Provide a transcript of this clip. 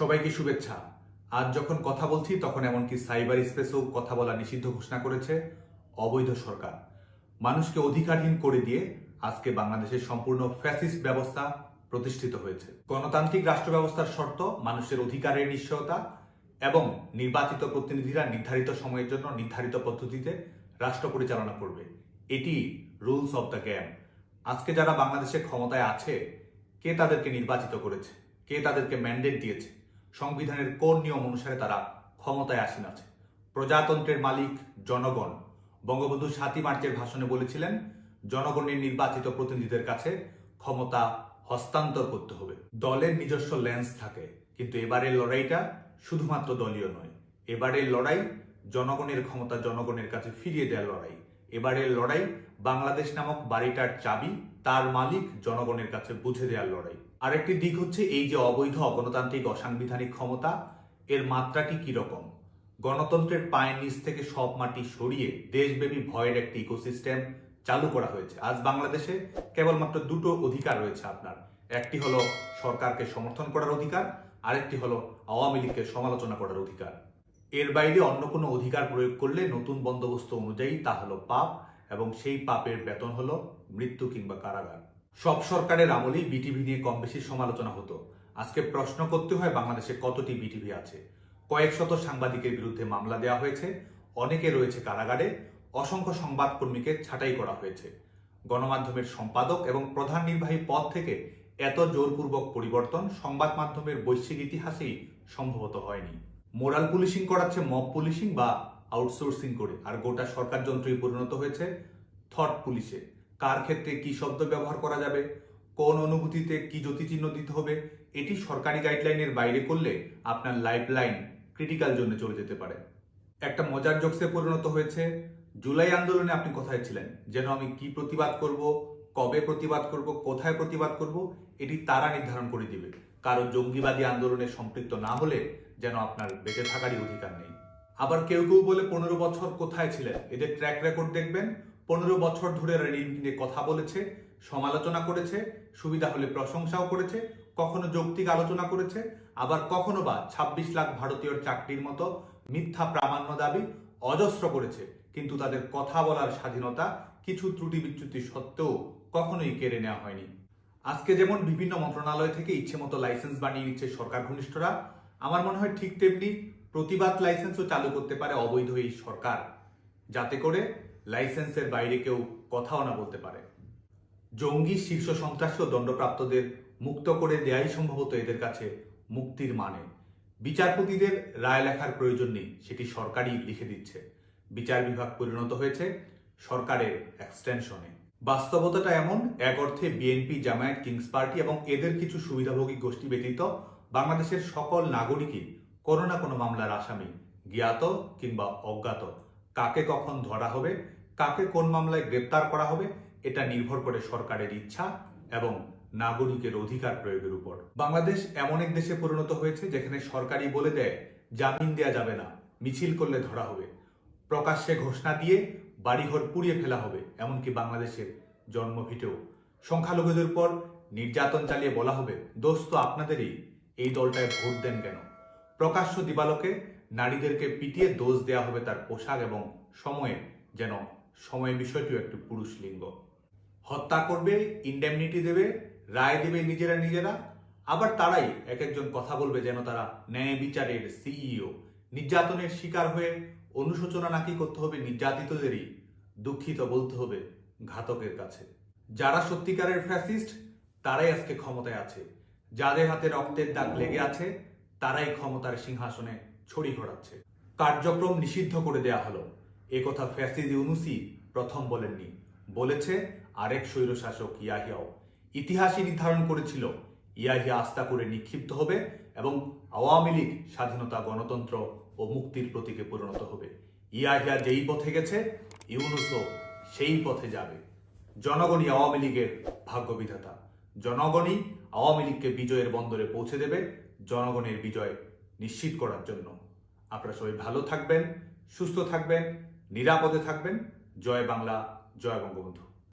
সবাইকে শুভেচ্ছা। আজ যখন কথা বলছি, তখন এমনকি সাইবার স্পেসেও কথা বলা নিষিদ্ধ ঘোষণা করেছে অবৈধ সরকার। মানুষকে অধিকারহীন করে দিয়ে আজকে বাংলাদেশের সম্পূর্ণ ফ্যাসিস্ট ব্যবস্থা প্রতিষ্ঠিত হয়েছে। গণতান্ত্রিক রাষ্ট্র ব্যবস্থার শর্ত, মানুষের অধিকারের নিশ্চয়তা এবং নির্বাচিত প্রতিনিধিরা নির্ধারিত সময়ের জন্য নির্ধারিত পদ্ধতিতে রাষ্ট্র পরিচালনা করবে। এটি রুলস অব দ্য গেম আজকে যারা বাংলাদেশে ক্ষমতায় আছে, কে তাদেরকে নির্বাচিত করেছে? কে তাদেরকে ম্যান্ডেট দিয়েছে? সংবিধানের কোন নিয়ম অনুসারে তারা ক্ষমতায় আসীন আছে? প্রজাতন্ত্রের মালিক জনগণ। বঙ্গবন্ধু সাতই মার্চের ভাষণে বলেছিলেন, জনগণের নির্বাচিত প্রতিনিধিদের কাছে ক্ষমতা হস্তান্তর করতে হবে। দলের নিজস্ব লেন্স থাকে, কিন্তু এবারের লড়াইটা শুধুমাত্র দলীয় নয়। এবারের লড়াই জনগণের ক্ষমতা জনগণের কাছে ফিরিয়ে দেওয়ার লড়াই। এবারের লড়াই বাংলাদেশ নামক বাড়িটার চাবি তার মালিক জনগণের কাছে বুঝে দেওয়ার লড়াই। আরেকটি দিক হচ্ছে এই যে অবৈধ অগণতান্ত্রিক অসাংবিধানিক ক্ষমতা, এর মাত্রাটি কি রকম? গণতন্ত্রের পায়ের নিচ থেকে সব মাটি সরিয়ে দেশব্যাপী ভয়ের একটি ইকোসিস্টেম চালু করা হয়েছে। আজ বাংলাদেশে কেবলমাত্র দুটো অধিকার রয়েছে আপনার। একটি হলো সরকারকে সমর্থন করার অধিকার, আরেকটি হলো আওয়ামী লীগকে সমালোচনা করার অধিকার। এর বাইরে অন্য কোনো অধিকার প্রয়োগ করলে নতুন বন্দোবস্ত অনুযায়ী তা হলো পাপ এবং সেই পাপের বেতন হলো মৃত্যু কিংবা কারাগার। সব সরকারের আমলেই বিটিভি নিয়ে কম বেশি সমালোচনা হতো। আজকে প্রশ্ন করতে হয়, বাংলাদেশে কতটি বিটিভি আছে? কয়েক শত সাংবাদিকের বিরুদ্ধে মামলা দেওয়া হয়েছে, অনেকে রয়েছে কারাগারে, অসংখ্য সংবাদকর্মীকে ছাঁটাই করা হয়েছে। গণমাধ্যমের সম্পাদক এবং প্রধান নির্বাহী পদ থেকে এত জোরপূর্বক পরিবর্তন সংবাদ মাধ্যমের বৈশ্বিক ইতিহাসেই সম্ভবত হয়নি। মোরাল পুলিশিং করাচ্ছে মব পুলিশিং বা আউটসোর্সিং করে। আর গোটা সরকার যন্ত্রই পরিণত হয়েছে থট পুলিশে কার ক্ষেত্রে কি শব্দ ব্যবহার করা যাবে? কোন অনুভূতিতে কি জ্যোতিচিহ্ন দিতে হবে? এটি সরকারি গাইডলাইনের বাইরে করলে আপনার লাইফ লাইন ক্রিটিক্যাল জোনে চলে যেতে পারে। একটা মজার জোকসে পরিণত হয়েছে, জুলাই আন্দোলনে আপনি কোথায় ছিলেন? যেন আমি কি প্রতিবাদ করব? কবে প্রতিবাদ করব? কোথায় প্রতিবাদ করব? এটি তারা নির্ধারণ করে দিবে। কারও জঙ্গিবাদী আন্দোলনে সম্পৃক্ত না হলে যেন আপনার বেঁচে থাকারই অধিকার নেই। আবার কেউ কেউ বলে পনেরো বছর কোথায় ছিলেন? এদের ট্র্যাক রেকর্ড দেখবেন। পনেরো বছর ধরে রেডিম নিয়ে কথা বলেছে, সমালোচনা করেছে, সুবিধা হলে প্রশংসাও করেছে, কখনো যৌক্তিক আলোচনা করেছে, আবার কখনো বা ছাব্বিশ লাখ ভারতীয়র চাকরির মতো মিথ্যা প্রামাণ্য দাবি অজস্র করেছে। কিন্তু তাদের কথা বলার স্বাধীনতা কিছু ত্রুটি বিচ্যুতি সত্ত্বেও কখনোই কেড়ে নেওয়া হয়নি। আজকে যেমন বিভিন্ন মন্ত্রণালয় থেকে ইচ্ছে মতো লাইসেন্স বানিয়ে নিচ্ছে সরকার ঘনিষ্ঠরা, আমার মনে হয় ঠিক তেমনি প্রতিবাদ লাইসেন্সও চালু করতে পারে অবৈধ এই সরকার। যাতে করে লাইসেন্সের বাইরে কেউ কথাও না বলতে পারে। জঙ্গি শীর্ষ সন্ত্রাসী ও দণ্ডপ্রাপ্তদের মুক্ত করে দেয়াই সম্ভবত এদের কাছে মুক্তির মানে। বিচারপতিদের রায় লেখার প্রয়োজন নেই, সেটি সরকারই লিখে দিচ্ছে। বিচার বিভাগ পরিণত হয়েছে সরকারের এক্সটেনশনে বাস্তবতাটা এমন, এক অর্থে বিএনপি জামায়াত কিংস পার্টি এবং এদের কিছু সুবিধাভোগী গোষ্ঠী ব্যতীত বাংলাদেশের সকল নাগরিকই কোনো না কোনো মামলার আসামি জ্ঞাত কিংবা অজ্ঞাত। কাকে কখন ধরা হবে, কাকে কোন মামলায় গ্রেপ্তার করা হবে, এটা নির্ভর করে সরকারের ইচ্ছা এবং নাগরিকের অধিকার প্রয়োগের উপর। বাংলাদেশ এমন এক দেশে পরিণত হয়েছে যেখানে সরকারই বলে দেয়, জামিন দেয়া যাবে না, মিছিল করলে ধরা হবে। প্রকাশ্যে ঘোষণা দিয়ে বাড়িঘর পুড়িয়ে ফেলা হবে। এমনকি বাংলাদেশের জন্মভিটেও। সংখ্যালঘুদের পর নির্যাতন চালিয়ে বলা হবে, দোস্ত, আপনাদেরই এই দলটায় ভোট দেন কেন? প্রকাশ্য দিবালোকে নারীদেরকে পিটিয়ে দোষ দেওয়া হবে তার পোশাক এবং সময়ে যেন সময় বিষয়টিও একটি পুরুষ লিঙ্গ। হত্যা করবে ইন্ডেমনিটি দেবে, রায় দেবে নিজেরা নিজেরা, আবার তারাই এক একজন কথা বলবে যেন তারা ন্যায় বিচারের সিইও নির্যাতনের শিকার হয়ে অনুশোচনা নাকি করতে হবে নির্যাতিতদেরই, দুঃখিত বলতে হবে ঘাতকের কাছে। যারা সত্যিকারের ফ্যাসিস্ট তারাই আজকে ক্ষমতায় আছে। যাদের হাতে রক্তের দাগ লেগে আছে তারাই ক্ষমতার সিংহাসনে ছড়ি ঘোরাচ্ছে। কার্যক্রম নিষিদ্ধ করে দেয়া হলো। এ কথা ফ্যাসিদ ইউনুসি প্রথম বলেননি। বলেছে, আরেক স্বৈরশাসক ইয়াহিয়াও। ইতিহাসই নির্ধারণ করেছিল, ইয়াহিয়া আস্থা করে নিক্ষিপ্ত হবে এবং আওয়ামী লীগ, স্বাধীনতা গণতন্ত্র ও মুক্তির প্রতীকে পরিণত হবে। ইয়াহিয়া যেই পথে গেছে, ইউনুসও সেই পথে যাবে। জনগণই আওয়ামী লীগের ভাগ্যবিধাতা। জনগণই আওয়ামী লীগকে বিজয়ের বন্দরে পৌঁছে দেবে জনগণের বিজয় নিশ্চিত করার জন্য। আপনারা সবাই ভালো থাকবেন, সুস্থ থাকবেন, নিরাপদে থাকবেন। জয় বাংলা, জয় বঙ্গবন্ধু।